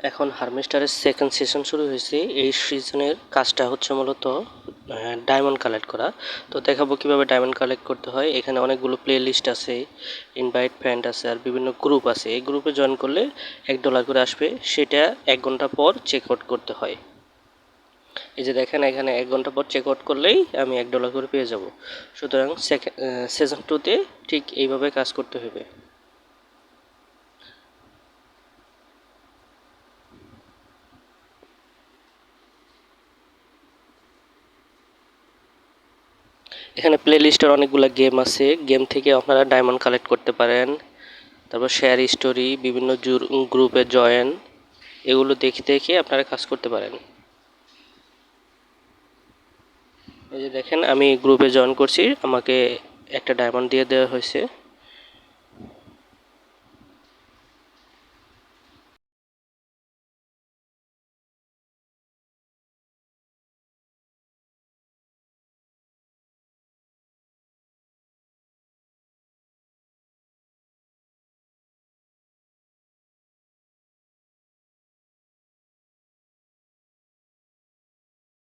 এখন হারভেস্টারের second session শুরু হয়েছে। এই সিজনের কাজটা হচ্ছে মূলত ডায়মন্ড কালেক্ট করা। তো দেখাবো কীভাবে ডায়মন্ড কালেক্ট করতে হয়। এখানে অনেকগুলো প্লে লিস্ট আছে ইনভাইট ফ্রেন্ড আছে, আর বিভিন্ন গ্রুপ আছে। এই গ্রুপে জয়েন করলে এক ডলার করে আসবে। সেটা এক ঘণ্টা পর চেক আউট করতে হয়। এই যে দেখেন, এখানে এক ঘণ্টা পর চেক আউট করলেই আমি এক ডলার করে পেয়ে যাব। সুতরাং সেকেন্ড সেশন টুতে ঠিক এইভাবে কাজ করতে হবে। এখানে প্লে লিস্টের অনেকগুলো গেম আছে। গেম থেকে আপনারা ডায়মন্ড কালেক্ট করতে পারেন। তারপর শেয়ার স্টোরি বিভিন্ন জুর গ্রুপে জয়েন এগুলো দেখে দেখে আপনারা কাজ করতে পারেন। এই যে দেখেন, আমি গ্রুপে জয়েন করছি। আমাকে একটা ডায়মন্ড দিয়ে দেওয়া হয়েছে।